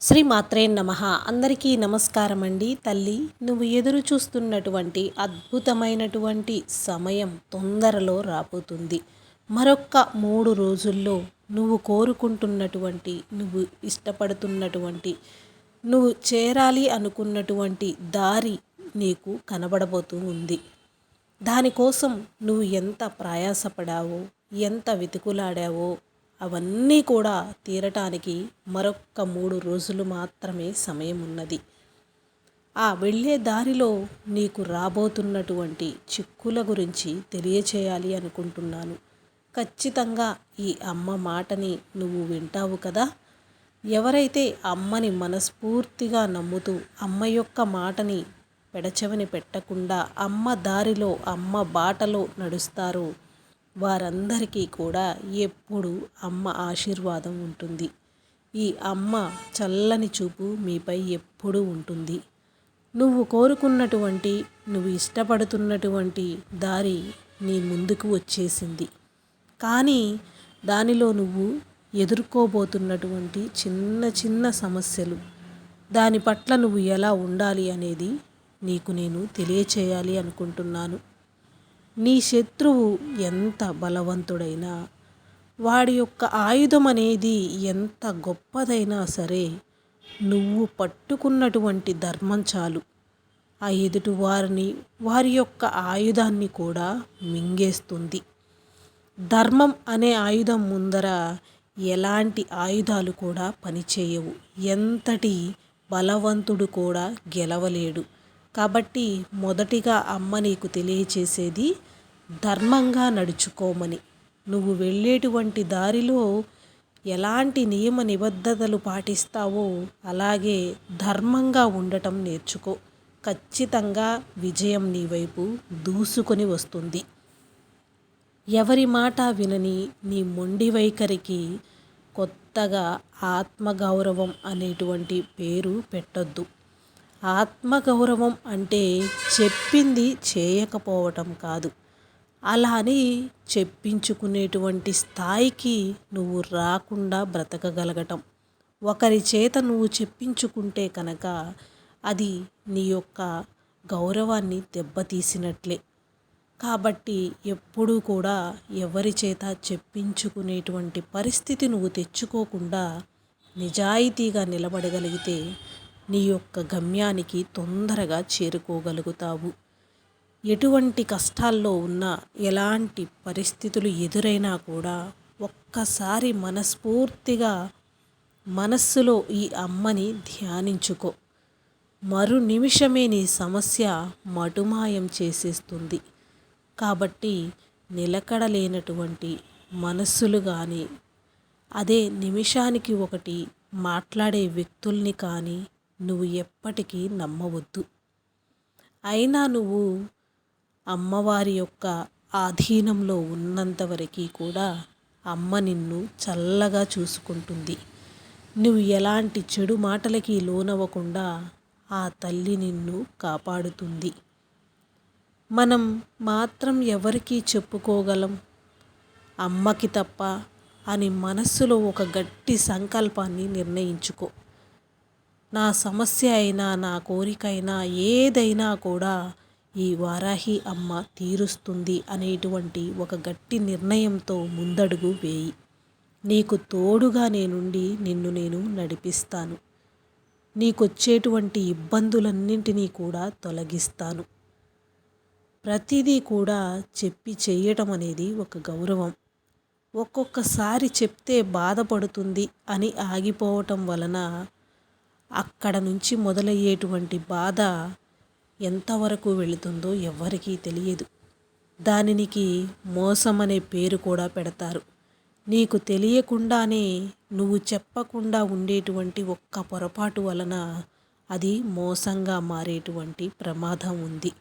శ్రీ మాత్రే నమ. అందరికీ నమస్కారం అండి తల్లి. నువ్వు ఎదురు చూస్తున్నటువంటి అద్భుతమైనటువంటి సమయం తొందరలో రాబోతుంది. మరొక్క మూడు రోజుల్లో నువ్వు కోరుకుంటున్నటువంటి నువ్వు ఇష్టపడుతున్నటువంటి నువ్వు చేరాలి అనుకున్నటువంటి దారి నీకు కనబడబోతూ ఉంది. దానికోసం నువ్వు ఎంత ప్రయాసపడావో ఎంత వెతుకులాడావో అవన్నీ కూడా తీరటానికి మరొక్క మూడు రోజులు మాత్రమే సమయం ఉన్నది ఆ వెళ్ళే దారిలో నీకు రాబోతున్నటువంటి చిక్కుల గురించి తెలియచేయాలి అనుకుంటున్నాను. ఖచ్చితంగా ఈ అమ్మ మాటని నువ్వు వింటావు కదా? ఎవరైతే అమ్మని మనస్ఫూర్తిగా నమ్ముతూ అమ్మ యొక్క మాటని పెడచెవిని పెట్టకుండా అమ్మ దారిలో అమ్మ బాటలో నడుస్తారో వారందరికీ కూడా ఎప్పుడు అమ్మ ఆశీర్వాదం ఉంటుంది. ఈ అమ్మ చల్లని చూపు మీపై ఎప్పుడూ ఉంటుంది. నువ్వు కోరుకున్నటువంటి నువ్వు ఇష్టపడుతున్నటువంటి దారి నీ ముందుకు వచ్చేసింది. కానీ దానిలో నువ్వు ఎదుర్కోబోతున్నటువంటి చిన్న చిన్న సమస్యలు దాని పట్ల నువ్వు ఎలా ఉండాలి అనేది నీకు నేను తెలియచేయాలి అనుకుంటున్నాను. నీ శత్రువు ఎంత బలవంతుడైనా వాడి యొక్క ఆయుధం అనేది ఎంత గొప్పదైనా సరే నువ్వు పట్టుకున్నటువంటి ధర్మం చాలు. ఆ ఎదుటి వారిని వారి యొక్క ఆయుధాన్ని కూడా మింగేస్తుంది. ధర్మం అనే ఆయుధం ముందర ఎలాంటి ఆయుధాలు కూడా పనిచేయవు. ఎంతటి బలవంతుడు కూడా గెలవలేడు. కాబట్టి మొదటిగా అమ్మ నీకు తెలియచేసేది ధర్మంగా నడుచుకోమని. నువ్వు వెళ్ళేటువంటి దారిలో ఎలాంటి నియమ నిబద్ధతలు పాటిస్తావో అలాగే ధర్మంగా ఉండటం నేర్చుకో. ఖచ్చితంగా విజయం నీ వైపు దూసుకొని వస్తుంది. ఎవరి మాట వినని నీ మొండి వైఖరికి కొత్తగా ఆత్మగౌరవం అనేటువంటి పేరు పెట్టొద్దు. ఆత్మగౌరవం అంటే చెప్పింది చేయకపోవటం కాదు. అలా అని చెప్పించుకునేటువంటి స్థాయికి నువ్వు రాకుండా బ్రతకగలగటం. ఒకరి చేత నువ్వు చెప్పించుకుంటే కనుక అది నీ యొక్క గౌరవాన్ని దెబ్బతీసినట్లే. కాబట్టి ఎప్పుడూ కూడా ఎవరి చేత చెప్పించుకునేటువంటి పరిస్థితి నువ్వు తెచ్చుకోకుండా నిజాయితీగా నిలబడగలిగితే నీ యొక్క గమ్యానికి తొందరగా చేరుకోగలుగుతావు. ఎటువంటి కష్టాల్లో ఉన్నా ఎలాంటి పరిస్థితులు ఎదురైనా కూడా ఒక్కసారి మనస్ఫూర్తిగా మనస్సులో ఈ అమ్మని ధ్యానించుకో. మరు నిమిషమే నీ సమస్య మటుమాయం చేసేస్తుంది. కాబట్టి నిలకడలేనటువంటి మనస్సులు కానీ అదే నిమిషానికి ఒకటి మాట్లాడే వ్యక్తుల్ని కానీ నువ్వు ఎప్పటికీ నమ్మవద్దు. అయినా నువ్వు అమ్మవారి యొక్క ఆధీనంలో ఉన్నంతవరకు కూడా అమ్మ నిన్ను చల్లగా చూసుకుంటుంది. నువ్వు ఎలాంటి చెడు మాటలకి లోనవ్వకుండా ఆ తల్లి నిన్ను కాపాడుతుంది. మనం మాత్రం ఎవరికీ చెప్పుకోగలం. అమ్మకి తప్ప అని మనస్సులో ఒక గట్టి సంకల్పాన్ని నిర్ణయించుకో. నా సమస్య అయినా నా కోరిక అయినా ఏదైనా కూడా ఈ వారాహి అమ్మ తీరుస్తుంది అనేటువంటి ఒక గట్టి నిర్ణయంతో ముందడుగు వేయి. నీకు తోడుగా నేనుండి నిన్ను నేను నడిపిస్తాను. నీకొచ్చేటువంటి ఇబ్బందులన్నింటినీ కూడా తొలగిస్తాను. ప్రతిదీ కూడా చెప్పి చెయ్యటం అనేది ఒక గౌరవం. ఒక్కొక్కసారి చెప్తే బాధపడుతుంది అని ఆగిపోవటం వలన అక్కడ నుంచి మొదలయ్యేటువంటి బాధ ఎంతవరకు వెళుతుందో ఎవ్వరికీ తెలియదు. దానికి మోసం అనే పేరు కూడా పెడతారు. నీకు తెలియకుండానే నువ్వు చెప్పకుండా ఉండేటువంటి ఒక్క పొరపాటు వలన అది మోసంగా మారేటువంటి ప్రమాదం ఉంది.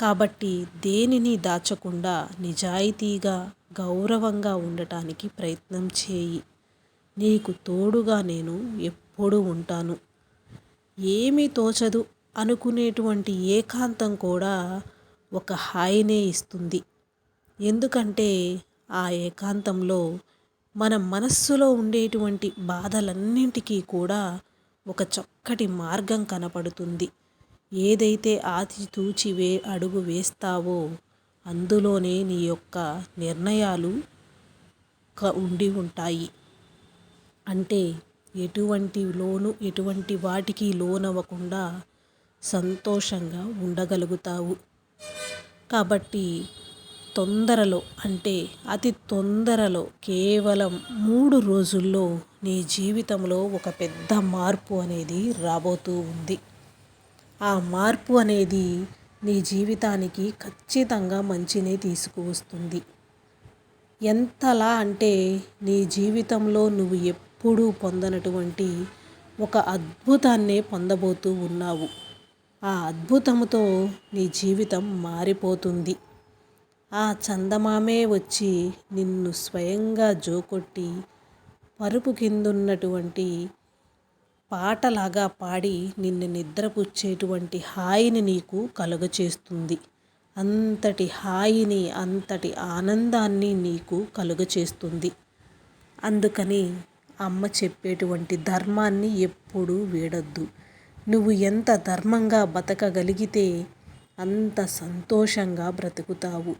కాబట్టి దేనిని దాచకుండా నిజాయితీగా గౌరవంగా ఉండటానికి ప్రయత్నం చేయి. నీకు తోడుగా నేను ఎప్పుడూ ఉంటాను. ఏమీ తోచదు అనుకునేటువంటి ఏకాంతం కూడా ఒక హాయినే ఇస్తుంది. ఎందుకంటే ఆ ఏకాంతంలో మన మనస్సులో ఉండేటువంటి బాధలన్నింటికీ కూడా ఒక చక్కటి మార్గం కనపడుతుంది. ఏదైతే ఆచితూచి వే అడుగు వేస్తావో అందులోనే నీ యొక్క నిర్ణయాలు ఉండి ఉంటాయి. అంటే ఎటువంటి లోను ఎటువంటి వాటికి లోనవ్వకుండా సంతోషంగా ఉండగలుగుతావు. కాబట్టి తొందరలో అంటే అతి తొందరలో కేవలం మూడు రోజుల్లో నీ జీవితంలో ఒక పెద్ద మార్పు అనేది రాబోతూ ఉంది. ఆ మార్పు అనేది నీ జీవితానికి ఖచ్చితంగా మంచినే తీసుకువస్తుంది. ఎంతలా అంటే నీ జీవితంలో నువ్వు ఎప్పుడు పొందనటువంటి ఒక అద్భుతాన్నే పొందబోతూ ఉన్నావు. ఆ అద్భుతముతో నీ జీవితం మారిపోతుంది. ఆ చందమామే వచ్చి నిన్ను స్వయంగా జోకొట్టి పరుపు కిందున్నటువంటి పాటలాగా పాడి నిన్ను నిద్రపుచ్చేటువంటి హాయిని నీకు కలుగచేస్తుంది. అంతటి హాయిని అంతటి ఆనందాన్ని నీకు కలుగచేస్తుంది. అందుకని అమ్మ చెప్పేటువంటి ధర్మాన్ని ఎప్పుడూ వీడొద్దు. నువ్వు ఎంత ధర్మంగా బతకగలిగితే అంత సంతోషంగా బ్రతుకుతావు.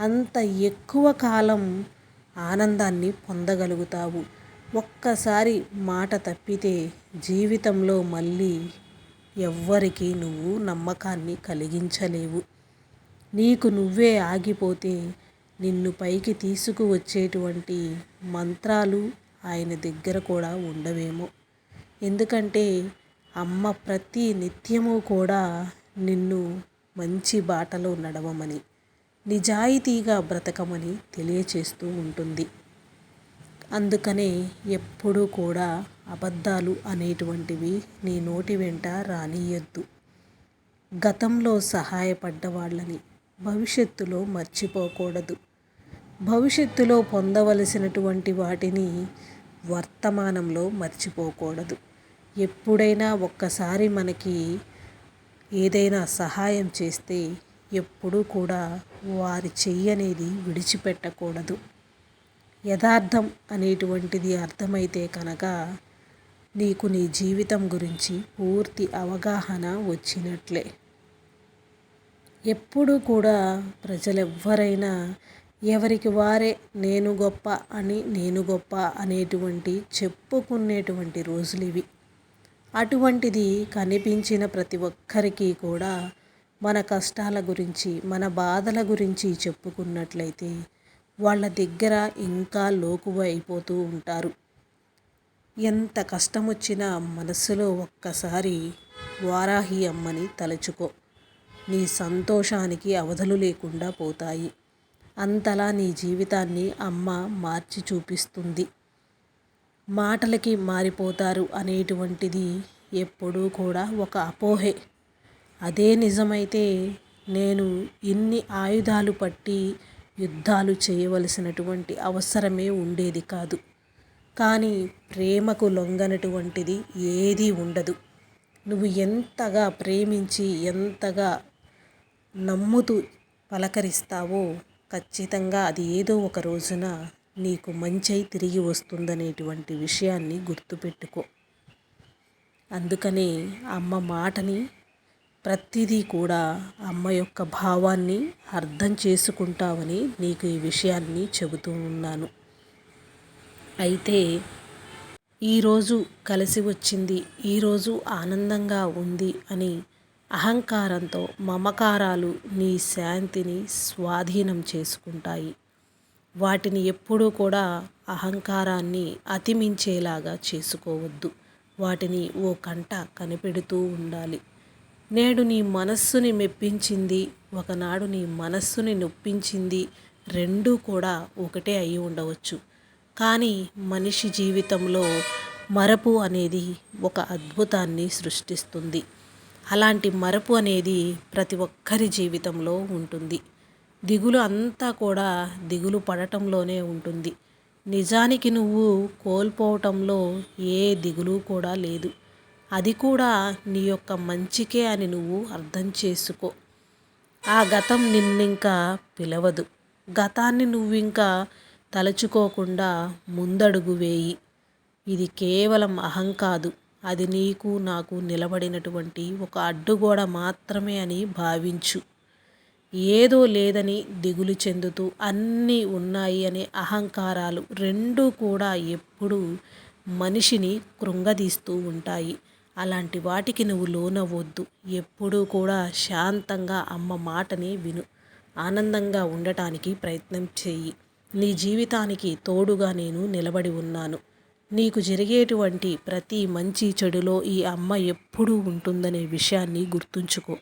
అంత ఎక్కువ కాలం ఆనందాన్ని పొందగలుగుతావు. ఒక్కసారి మాట తప్పితే జీవితంలో మళ్ళీ ఎవ్వరికీ నువ్వు నమ్మకాన్ని కలిగించలేవు. నీకు నువ్వే ఆగిపోతే నిన్ను పైకి తీసుకువచ్చేటువంటి మంత్రాలు ఆయన దగ్గర కూడా ఉండవేమో. ఎందుకంటే అమ్మ ప్రతి నిత్యము కూడా నిన్ను మంచి బాటలో నడవమని నిజాయితీగా బ్రతకమని తెలియచేస్తూ ఉంటుంది. అందుకనే ఎప్పుడూ కూడా అబద్ధాలు అనేటువంటివి నీ నోటి వెంట రానియద్దు గతంలో సహాయపడ్డ వాళ్ళని భవిష్యత్తులో మర్చిపోకూడదు. భవిష్యత్తులో పొందవలసినటువంటి వాటిని వర్తమానంలో మర్చిపోకూడదు. ఎప్పుడైనా ఒక్కసారి మనకి ఏదైనా సహాయం చేస్తే ఎప్పుడూ కూడా వారి చెయ్యి అనేది విడిచిపెట్టకూడదు. యథార్థం అనేటువంటిది అర్థమైతే కనుక నీకు నీ జీవితం గురించి పూర్తి అవగాహన వచ్చినట్లే. ఎప్పుడూ కూడా ప్రజలెవ్వరైనా ఎవరికి వారే నేను గొప్ప అని నేను గొప్ప అనేటువంటి చెప్పుకునేటువంటి రోజులు ఇవి. అటువంటిది కనిపించిన ప్రతి ఒక్కరికి కూడా మన కష్టాల గురించి మన బాధల గురించి చెప్పుకున్నట్లయితే వాళ్ళ దగ్గర ఇంకా లోకువ అయిపోతూ ఉంటారు. ఎంత కష్టం వచ్చినా మనసులో ఒక్కసారి వారాహి అమ్మని తలుచుకో. నీ సంతోషానికి అవధులు లేకుండా పోతాయి. అంతలా నీ జీవితాన్ని అమ్మ మార్చి చూపిస్తుంది. మాటలకి మారిపోతారు అనేటువంటిది ఎప్పుడూ కూడా ఒక అపోహే. అదే నిజమైతే నేను ఇన్ని ఆయుధాలు పట్టి యుద్ధాలు చేయవలసినటువంటి అవసరమే ఉండేది కాదు. కానీ ప్రేమకు లొంగనటువంటిది ఏదీ ఉండదు. నువ్వు ఎంతగా ప్రేమించి ఎంతగా నమ్ముతూ పలకరిస్తావో ఖచ్చితంగా అది ఏదో ఒక రోజున నీకు మంచై తిరిగి వస్తుందనేటువంటి విషయాన్ని గుర్తుపెట్టుకో. అందుకనే అమ్మ మాటని ప్రతిదీ కూడా అమ్మ యొక్క భావాన్ని అర్థం చేసుకుంటావని నీకు ఈ విషయాన్ని చెబుతూ ఉన్నాను. అయితే ఈరోజు కలిసి వచ్చింది ఈరోజు ఆనందంగా ఉంది అని అహంకారంతో మమకారాలు నీ శాంతిని స్వాధీనం చేసుకుంటాయి. వాటిని ఎప్పుడూ కూడా అహంకారాన్ని అతిమించేలాగా చేసుకోవద్దు. వాటిని ఓ కంట కనిపెడుతూ ఉండాలి. నేడు నీ మనస్సుని మెప్పించింది ఒకనాడు నీ మనస్సుని నొప్పించింది రెండూ కూడా ఒకటే అయి ఉండవచ్చు. కానీ మనిషి జీవితంలో మరపు అనేది ఒక అద్భుతాన్ని సృష్టిస్తుంది. అలాంటి మరపు అనేది ప్రతి ఒక్కరి జీవితంలో ఉంటుంది. దిగులు అంతా కూడా దిగులు పడటంలోనే ఉంటుంది. నిజానికి నువ్వు కోల్పోవటంలో ఏ దిగులు కూడా లేదు. అది కూడా నీ యొక్క మంచికే అని నువ్వు అర్థం చేసుకో. ఆ గతం నిన్నింకా పిలవదు. గతాన్ని నువ్వు ఇంకా తలుచుకోకుండా ముందడుగు వేయి. ఇది కేవలం అహం కాదు. అది నీకు నాకు నిలబడినటువంటి ఒక అడ్డుగోడ మాత్రమే అని భావించు. ఏదో లేదని దిగులు చెందుతూ అన్నీ ఉన్నాయి అనే అహంకారాలు రెండూ కూడా ఎప్పుడూ మనిషిని కృంగదీస్తూ ఉంటాయి. అలాంటి వాటికి నువ్వు లోనవ్వద్దు. ఎప్పుడూ కూడా శాంతంగా అమ్మ మాటని విను. ఆనందంగా ఉండటానికి ప్రయత్నం చేయి నీ జీవితానికి తోడుగా నేను నిలబడి ఉన్నాను. నీకు జరిగేటువంటి ప్రతి మంచి చెడులో ఈ అమ్మ ఎప్పుడూ ఉంటుందనే విషయాన్ని గుర్తుంచుకో.